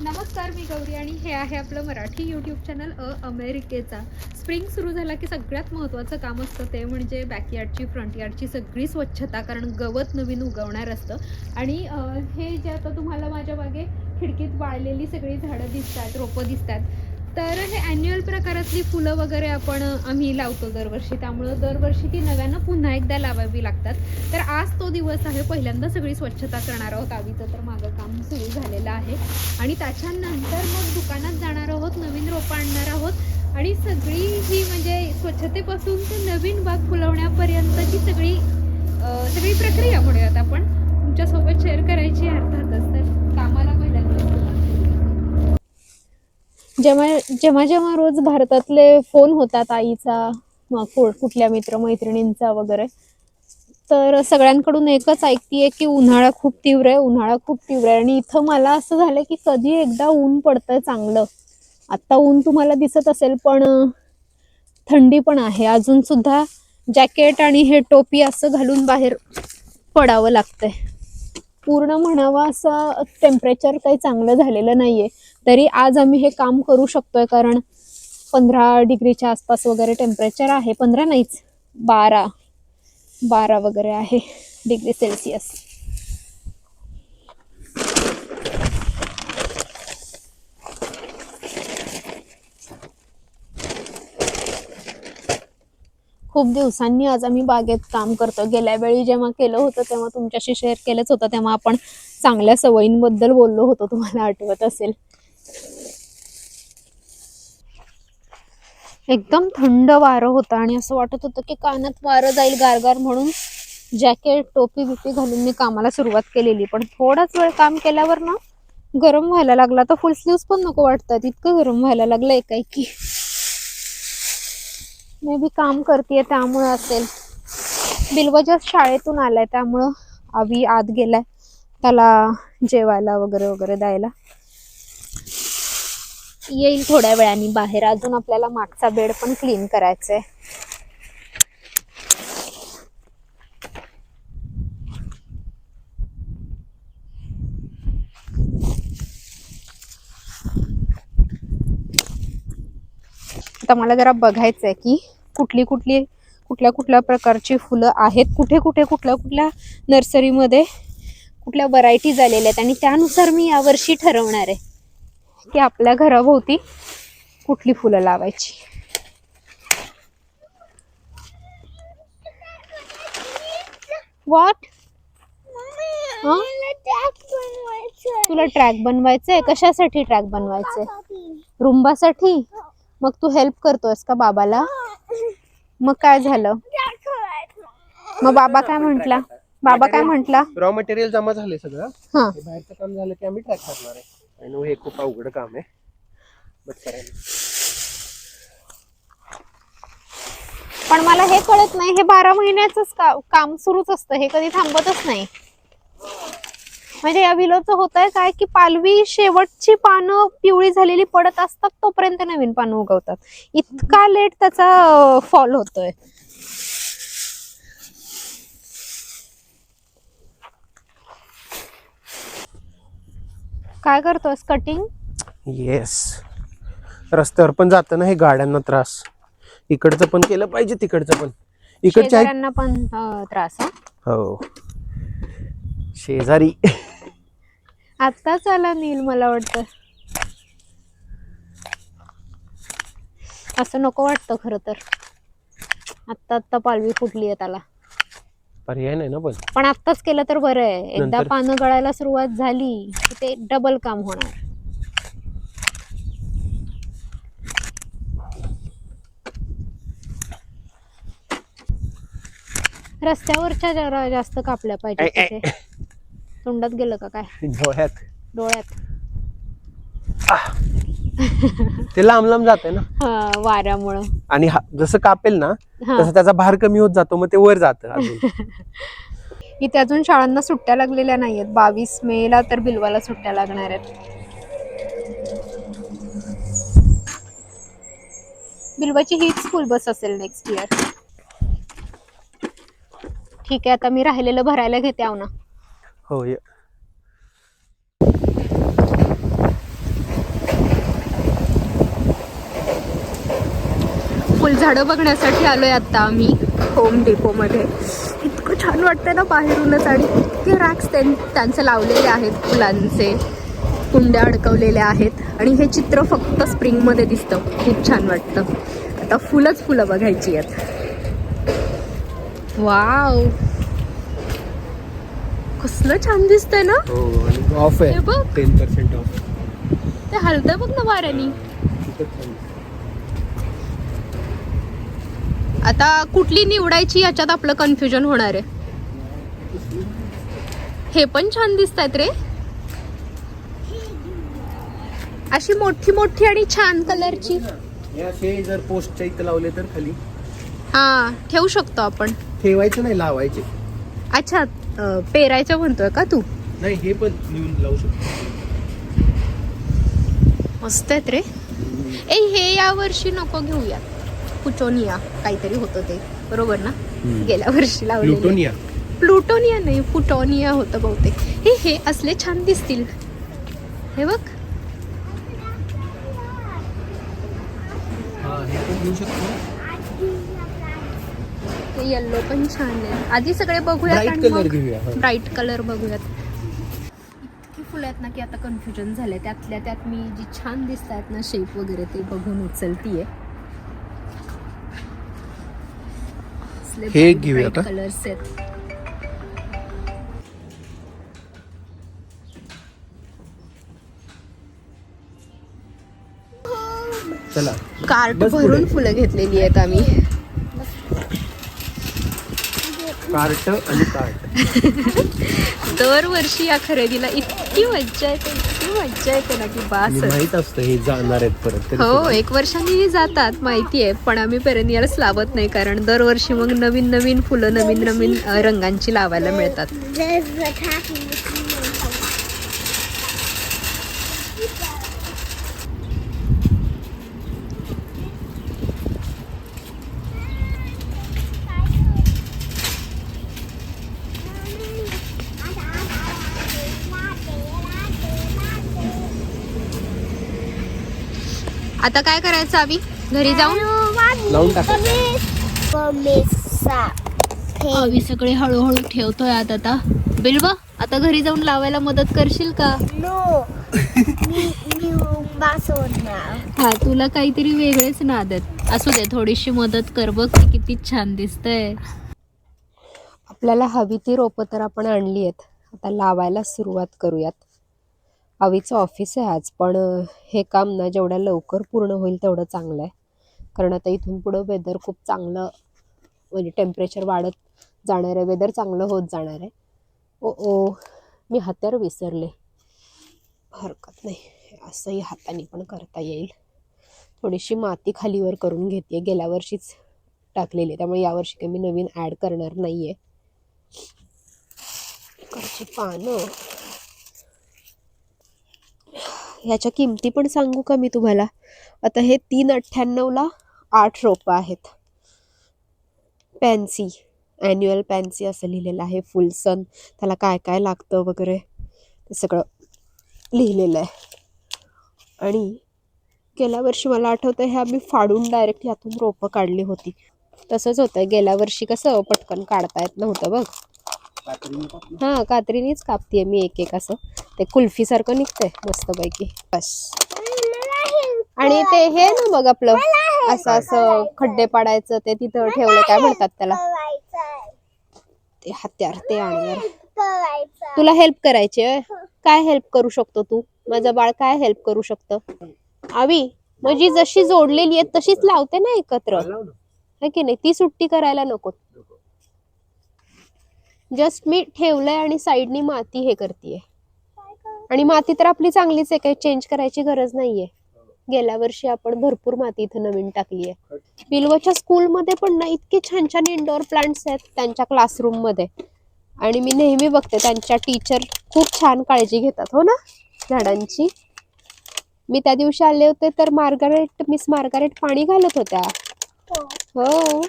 नमस्कार मी गौरी आणि हे आहे आपलं मराठी यूट्यूब चॅनल अ अमेरिकेचा. स्प्रिंग सुरू झाला की सगळ्यात महत्त्वाचं काम असतं ते म्हणजे बॅकयार्डची फ्रंटयार्डची सगळी स्वच्छता कारण गवत नवीन उगवणार असतं. आणि हे जे आता तुम्हाला माझ्या मागे खिडकीत वाळलेली सगळी झाडं दिसतात रोपं दिसतात तर हे ॲन्युअल प्रकारातली फुलं वगैरे आपण आम्ही लावतो दरवर्षी. त्यामुळं दरवर्षी ती नव्यानं पुन्हा एकदा लावावी लागतात. तर आज तो दिवस आहे पहिल्यांदा सगळी स्वच्छता करणार आहोत. आवीचं तर मागं काम सुरू झालेलं आहे. आणि त्याच्यानंतर मग दुकानात जाणार आहोत नवीन रोपं आणणार आहोत. आणि सगळी ही म्हणजे स्वच्छतेपासून ते नवीन बाग फुलवण्यापर्यंतची सगळी सगळी प्रक्रिया म्हणूयात आपण. तुमच्यासोबत शेअर करायची अर्थातच तर कामाला पहिल्यांदा सुरुवात करूया. जेव्हा जेव्हा जेव्हा रोज भारतातले फोन होतात आईचा मग कु- कुठल्या मित्रमैत्रिणींचा वगैरे तर सगळ्यांकडून एकच ऐकतीये की उन्हाळा खूप तीव्र आहे उन्हाळा खूप तीव्र आहे. आणि इथं मला असं झालं की कधी एकदा ऊन पडतंय चांगलं. आत्ता ऊन तुम्हाला दिसत असेल पण थंडी पण आहे. अजून सुद्धा जॅकेट आणि हे टोपी असं घालून बाहेर पडावं लागतंय. पूर्ण म्हणावं असं टेम्परेचर काही चांगलं झालेलं नाही आहे तरी आज आम्ही हे काम करू शकतोय कारण पंधरा डिग्रीच्या आसपास वगैरे टेम्परेचर आहे. पंधरा नाहीच बारा बारा वगैरे आहे डिग्री सेल्सिअस. खूप दिवसांनी आज आम्ही बागेत काम करतो गेल्या वेळी जेव्हा केलं होतं तेव्हा तुमच्याशी शेअर केलंच होतं. तेव्हा आपण चांगल्या सवयींबद्दल बोललो होतो तुम्हाला आठवत असेल. एकदम थंड वारं होतं आणि असं वाटत होतं की कानात वारं जाईल गारगार म्हणून जॅकेट टोपी बिपी घालून मी कामाला सुरुवात केलेली. पण थोडाच वेळ काम केल्यावर ना गरम व्हायला लागला. तर फुल स्लीव्स पण नको वाटतात. इतकं गरम व्हायला लागलं एकाएकी. मे बी काम करते त्यामुळं असेल. बिलवजा शाळेतून आलाय त्यामुळं आवी आत गेलाय. त्याला जेवायला वगैरे वगैरे द्यायला. येईल थोड्या वेळाने बाहेर. अजून आपल्याला मागचा बेड पण क्लीन करायचा आहे आता मला जरा बघायचं आहे की कुठली कुठली कुठल्या कुठल्या प्रकारची फुलं आहेत कुठे कुठे कुठल्या कुठल्या नर्सरीमध्ये कुठल्या व्हरायटीज आलेल्या आहेत. आणि त्यानुसार मी यावर्षी ठरवणार आहे की आपल्या घराभोवती कुठली फुलं लावायची. वॉट तुला ट्रॅक बनवायचंय? कशासाठी ट्रॅक बनवायचंय? रुंबासाठी? मग तू हेल्प करतोयस का बाबाला? मग काय झालं? मग बाबा काय म्हंटला? बाबा काय म्हंटला? रॉ मटेरियल जमा झाले सगळं. हा. हे बाहेरचं काम झालं की आम्ही ट्रॅक करणार आहे. आणि हे खूप अवघड काम आहे. बट करायला पण मला हे कळत नाही हे बारा महिन्याच काम सुरूच असतं. हे कधी थांबतच नाही. म्हणजे या विलोचं होत आहे काय की पालवी शेवटची पानं पिवळी झालेली पडत असतात तोपर्यंत नवीन पानं उगवतात. इतका लेट त्याचा फॉल होतोय. काय करतोस? कटिंग येस रस्त्यावर पण जाताना हे गाड्यांना त्रास. इकडचं पण केलं पाहिजे तिकडचं पण. इकडच्या पण त्रास हो. शेजारी. आत्ताच आला नील मला वाटतं. असं नको वाटतं खरं तर. आत्ता आत्ता पालवी फुटली आहे त्याला. पर्याय नाही ना पण. पण आत्ताच केलं तर बरं आहे. एकदा नंतर- पानं गळायला सुरुवात झाली की ते डबल काम होणार. रस्त्यावरच्या जरा जास्त कापल्या पाहिजे ऐ, ऐ. तिथे. तोंडात गेलं का काय? डोळ्यात. डोळ्यात. ते लांब लांब जाते ना. हा वाऱ्यामुळं. आणि हा- जसं कापेल ना हा. तसं त्याचा भार कमी होत जातो मग ते वर जातं अजून. इथे अजून शाळांना सुट्ट्या लागलेल्या नाहीयेत. बावीस मे ला तर बिलवाला सुट्ट्या लागणार आहेत. बिलवाची हीच स्कूल बस असेल नेक्स्ट इयर ठीक आहे आता मी राहिलेलं भरायला घेते आव ना हो ये. फुलझाडं बघण्यासाठी आलोय आता आम्ही. होम डेपोमध्ये. इतकं छान वाटतंय ना बाहेरूनच आणि इतके रॅक्स त्यांचे लावलेले आहेत फुलांचे. कुंड्या अडकवलेल्या आहेत. आणि हे चित्र फक्त स्प्रिंगमध्ये दिसतं. खूप छान वाटतं. आता फुलंच फुलं बघायची आहेत. वाव! कसलं छान दिसतंय ना? हो आणि ऑफ हे बघ. आहे टेन पर्सेंट ऑफ ते हलतंय बघ ना वाऱ्यानी. आता कुठली निवडायची याच्यात आपलं कन्फ्युजन होणार आहे. हे पण छान दिसत आहेत रे. अशी मोठी मोठी आणि छान कलरची. हे असे जर पोस्टच्या इथं लावले तर खाली. हा ठेवू शकतो आपण. ठेवायचं नाही लावायचे. अच्छा अं, पेरायचं म्हणतोय का तू? नाही हे पण लिहून लावू शकतो. मस्त आहेत रे. ए हे या वर्षी नको घेऊया. पुचोनिया काहीतरी होतं ते. बरोबर ना? गेल्या वर्षी लावलेलं. प्लुटोनिया. प्लुटोनिया नाही पुटोनिया होतं बहुतेक. हे हे असले छान दिसतील. हे बघ. हा हे पण घेऊ शकतो. ते येल्लो पण छान आहे. आधी सगळे बघूयात ब्राईट कलर हा. बघूयात. इतकी फुलं आहेत ना की आता कन्फ्युजन झालंय. त्यातल्या त्यात मी जी छान दिसत आहेत ना शेप वगैरे ते बघून उचलतीये. हे घेऊया? कलर्स आहेत. चला. कार्ट भरून. फुलं घेतलेली आहेत आम्ही. कार्ट आणि कार्ट. दरवर्षी या खरेदीला इतकी मज्जा येते इतकी मज्जा येते ना की बास माहीत असतं हे जाणार आहेत परत तरी हो सुद्धा. एक वर्षांनी जातात माहिती आहे पण आम्ही पेरेनियल्स लावत नाही कारण दरवर्षी मग नवीन नवीन फुलं नवीन नवीन अ, रंगांची लावायला मिळतात. There's आता काय करायचं आम्ही घरी जाऊन? लावून. आम्ही सगळे हळूहळू ठेवतोय आता आता. बिलवा आता घरी जाऊन लावायला मदत करशील का. हा तुला काहीतरी वेगळेच नाद आहेत. असू दे थोडीशी मदत कर बघ की किती छान दिसतंय. आपल्याला हवी ती रोपं तर आपण आणली आहेत. आता लावायला सुरुवात करूयात. आवीचं ऑफिस आहे आज पण हे काम ना जेवढ्या लवकर पूर्ण होईल तेवढं चांगलं आहे. कारण आता इथून पुढं वेदर खूप चांगलं म्हणजे टेम्परेचर वाढत जाणार आहे वेदर चांगलं होत जाणार आहे. ओ ओ मी हत्यार विसरले. हरकत नाही असंही हाताने पण करता येईल. थोडीशी माती खालीवर करून घेते गेल्या वर्षीच टाकलेली त्यामुळे यावर्षी काही मी नवीन ॲड करणार नाही आहे पानं ह्याच्या किमती पण सांगू का मी तुम्हाला? आता हे तीन अठ्ठ्याण्णवला आठ रोपं आहेत. पॅन्सी ॲन्युअल पॅन्सी असं लिहिलेलं आहे फुल सन त्याला काय काय लागतं वगैरे ते सगळं लिहिलेलं आहे. आणि गेल्या वर्षी मला आठवतं हे आम्ही फाडून डायरेक्ट यातून रोपं काढली होती. तसंच होतं गेल्या वर्षी कसं पटकन काढता येत नव्हतं बघ. हां कात्रीनेच कापतीये मी एक एक असं. ते कुल्फीसारखं निघतंय मस्तपैकी. बस. आणि ते हे ना बघ आपलं असं असं खड्डे पाडायचं ते तिथं ठेवलं काय म्हणतात त्याला. ते हत्यार ते आणणार. तुला हेल्प करायची काय हेल्प करू शकतो तू? माझं बाळ काय हेल्प करू शकतं? आवी म्हणजे जशी जोडलेली आहे तशीच लावते ना एकत्र. है की नाही? ती सुट्टी करायला नको. जस्ट मी ठेवलंय आणि साईडनी माती हे करतीये. आणि माती तर आपली चांगलीच आहे काही चेंज करायची गरज नाहीये. गेल्या वर्षी आपण भरपूर माती इथं नवीन टाकली आहे बिलवच्या स्कूलमध्ये पण ना इतके छान छान इंडोर प्लांट्स आहेत त्यांच्या क्लासरूममध्ये आणि मी नेहमी बघते त्यांच्या टीचर खूप छान काळजी घेतात हो ना झाडांची. मी त्या दिवशी आले होते तर मार्गारेट मिस मार्गारेट पाणी घालत होत्या. हो.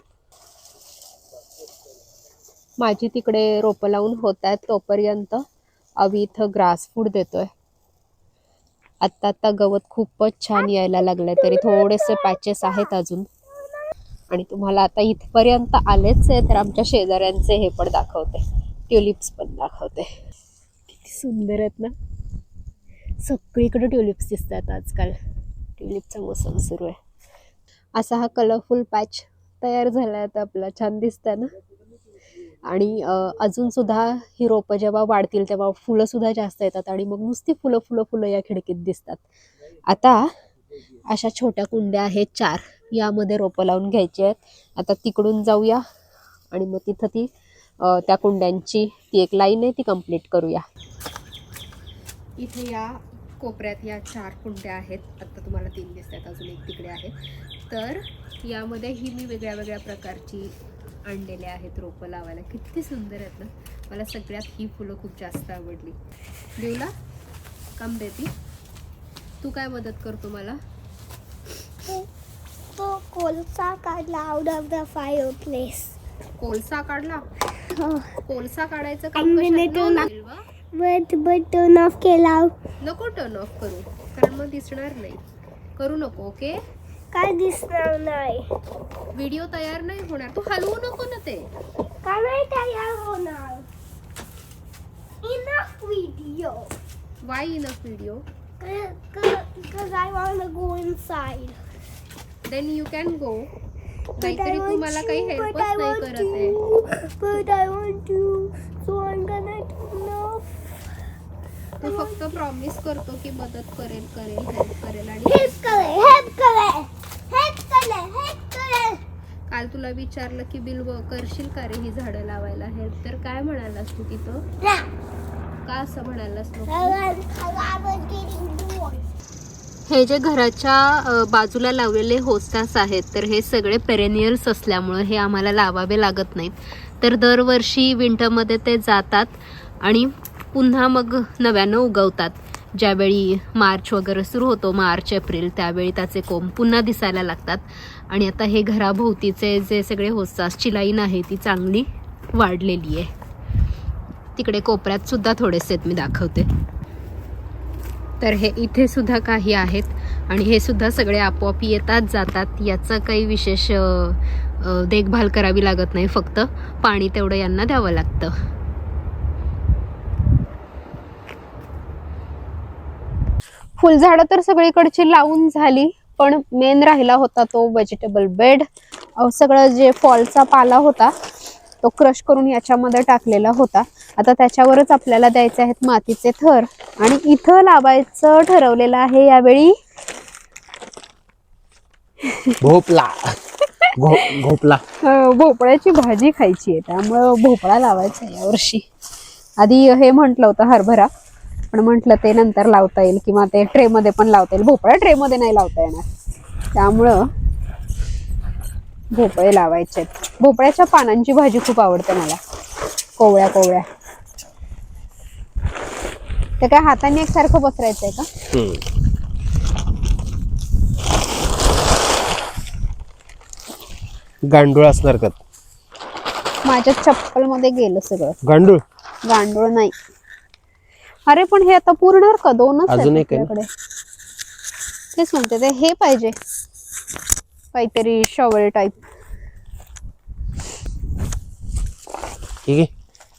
माझी तिकडे रोपं लावून होत आहेत. तोपर्यंत आम्ही इथं ग्रास फूड देतोय. आत्ता आत्ता गवत खूपच छान यायला लागलंय तरी थोडेसे पॅचेस आहेत अजून. आणि तुम्हाला आता इथपर्यंत आलेच आहे तर आमच्या शेजाऱ्यांचे हे पण दाखवते. ट्युलिप्स पण दाखवते. किती सुंदर आहेत ना. सगळीकडे ट्युलिप्स दिसतात आजकाल. ट्युलिपचा मोसम सुरू आहे. असा हा कलरफुल पॅच तयार झाला आहे आता आपला. छान दिसतं ना. आणि अजूनसुद्धा ही रोपं जेव्हा वाढतील तेव्हा फुलंसुद्धा जास्त येतात आणि मग नुसती फुलं फुलं फुलं या खिडकीत दिसतात. आता अशा छोट्या कुंड्या आहेत चार. यामध्ये रोपं लावून घ्यायची आहेत. आता तिकडून जाऊया आणि मग तिथं ती त्या कुंड्यांची ती एक लाईन आहे ती कंप्लीट करूया. इथे या कोपऱ्यात या चार कुंड्या आहेत. आता तुम्हाला तीन दिसत आहेत अजून एक तिकडे आहे. तर यामध्ये ही मी वेगळ्या वेगळ्या प्रकारची आणलेले आहेत रोपं लावायला. किती सुंदर आहेत ना. मला सगळ्यात ही फुलं खूप जास्त आवडली. देऊला काम देती तू काय मदत करतो मला तो कोलसा काढला out of the fireplace कोळसा काढला? काढायचं बिलवा. बट बट टर्न ऑफ केला. नको टर्न ऑफ करू कारण मग दिसणार नाही. करू नको ओके काय दिसणार नाही. व्हिडिओ तयार नाही होणार. तू हलवू नको ना ते. काय नाही तयार होणार? Enough video why in a video because I want to go inside. Then you can go But I नाहीतरी तू मला काही but हेल्पच I नाही want करत आहे. to, but I want to, so I'm gonna turn off. तू फक्त promise करतो की मदत करेल करेल हेल्प करेल आणि Help करे, help करे, help करे, help करे. काल तुला विचारलं की बिल करशील का रे ही झाडं लावायला? हेल्प तर काय म्हणालास तू तिथं. का असं म्हणालास. हे जे घराच्या बाजूला लावलेले होस्टास आहेत तर हे सगळे पेरेनियल्स असल्यामुळं हे आम्हाला लावावे लागत नाहीत. तर दरवर्षी विंटरमध्ये ते जातात आणि पुन्हा मग नव्यानं उगवतात. ज्यावेळी मार्च वगैरे सुरू होतो मार्च एप्रिल त्यावेळी त्याचे कोंब पुन्हा दिसायला लागतात. आणि आता हे घराभोवतीचे जे सगळे होसासची लाईन आहे ती चांगली वाढलेली आहे. तिकडे कोपऱ्यात सुद्धा थोडेसे मी दाखवते. तर हे इथे सुद्धा काही आहेत आणि हे सुद्धा सगळे आपोआप येतात जातात. याचं काही विशेष देखभाल करावी लागत नाही फक्त पाणी तेवढं यांना द्यावं लागतं. फुलझाडं तर सगळीकडची लावून झाली पण मेन राहिला होता तो व्हेजिटेबल बेड सगळं जे फॉलचा पाला होता तो क्रश करून याच्यामध्ये टाकलेला होता. आता त्याच्यावरच आपल्याला द्यायचे आहेत मातीचे थर. आणि इथं लावायचं ठरवलेलं आहे यावेळी. भोपला. अं, भोपळ्याची भाजी खायची आहे त्यामुळं भोपळा लावायचा यावर्षी आधी हे म्हटलं होतं हरभरा. पण म्हटलं ते नंतर लावता येईल किंवा ते ट्रेमध्ये पण लावता येईल. भोपळा ट्रेमध्ये नाही लावता येणार. त्यामुळं भोपळे लावायचे आहेत. भोपळ्याच्या पानांची भाजी खूप आवडते मला. कोवळ्या कोवळ्या. ते काय हाताने एकसारखं पसरायचं आहे का गांडूळ असणार का? माझ्या चप्पलमध्ये गेलं सगळं. गांडूळ? गांडूळ नाही. अरे पण हे आता पूर्ण का? दोनच अजून एक आहे ना? आपल्याकडे. तेच म्हणते ते हे पाहिजे. काहीतरी शॉवर टाईप ठीक आहे.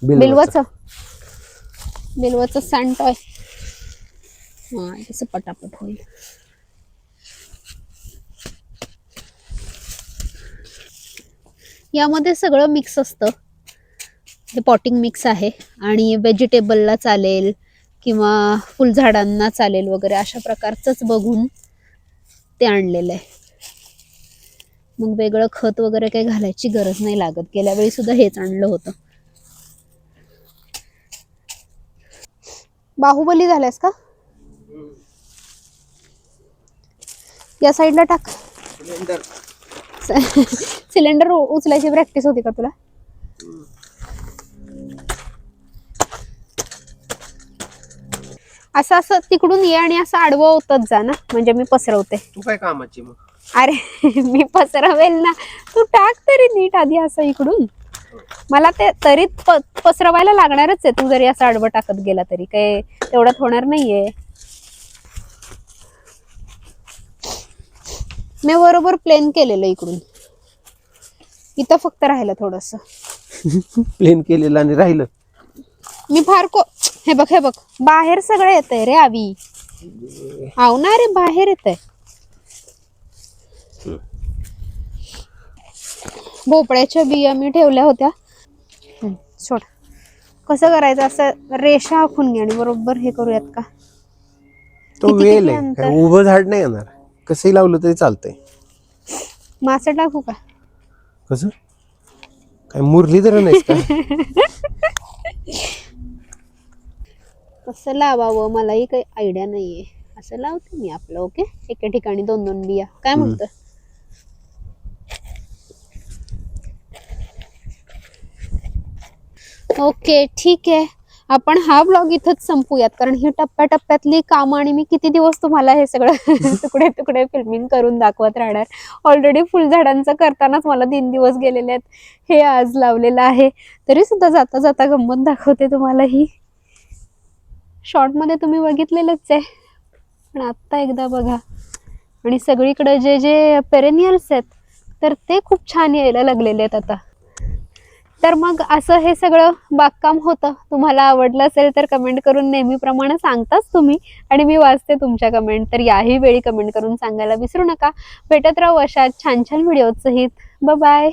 बिल बिलवाचं. बिलवाचं सँटॉय हा तसं पटापट होईल. यामध्ये सगळं मिक्स असतं. हे पॉटिंग मिक्स आहे. आणि व्हेजिटेबलला चालेल. किंवा फुलझाडांना चालेल वगैरे अशा प्रकारचंच बघून ते आणलेलं आहे. मग वेगळं खत वगैरे काही घालायची गरज नाही लागत. गेल्या वेळी सुद्धा हेच आणलं होतं. बाहुबली झाल्यास का? या साईडला टाक. सिलेंडर. उचलायची प्रॅक्टिस होती का तुला? असं असं तिकडून ये आणि असं आडवं होतच जा ना. म्हणजे मी पसरवते. तू काय कामाची मग? अरे मी पसरवेल ना. तू टाक तरी नीट आधी असं इकडून. मला ते तरी प- पसरवायला लागणारच आहे. तू जरी असं आडवं टाकत गेला तरी. काय तेवढ्यात होणार नाहीये. मी बरोबर प्लेन केलेलं इकडून. इथं फक्त राहिलं थोडस. प्लेन केलेलं आणि राहिलं. मी फार को हे बघ हे बघ. बाहेर सगळं येतंय रे आवी. आव ना रे बाहेर येतंय. भोपळ्याच्या बिया मी ठेवल्या होत्या. सोड. कसं करायचं असं रेषा आखून घे आणि बरोबर हे करूयात का? तो वेल आहे. उभं झाड नाही येणार. कसंही लावलं तरी चालतंय. मासे टाकू का? कसं? काय मुरलीधर नाहीस का? कसं लावावं मलाही काही आयडिया नाहीये. असं लावते मी आपलं ओके एका ठिकाणी दोन दोन बिया. काय म्हणतं? ओके ठीक आहे. आपण हा ब्लॉग इथंच संपूयात कारण ही टप्प्याटप्प्यातली कामं आणि मी किती दिवस तुम्हाला हे सगळं तुकडे तुकडे फिल्मिंग करून दाखवत राहणार. ऑलरेडी फुलझाडांचं करतानाच मला तीन दिवस गेलेले आहेत. हे आज लावलेलं आहे. तरी सुद्धा जाता जाता गंमत दाखवते तुम्हाला ही. शॉर्टमध्ये तुम्ही बघितलेलंच आहे. पण आत्ता एकदा बघा. आणि सगळीकडे जे जे पेरेनियल्स आहेत तर ते खूप छान यायला लागलेले आहेत आता. तर मग असं हे सगळं बागकाम होतं. तुम्हाला आवडलं असेल तर कमेंट करून नेहमीप्रमाणे सांगताच तुम्ही. आणि मी वाचते तुमच्या कमेंट तर याही वेळी कमेंट करून सांगायला विसरू नका. भेटत राहू अशा छान छान व्हिडिओ सहित. बाय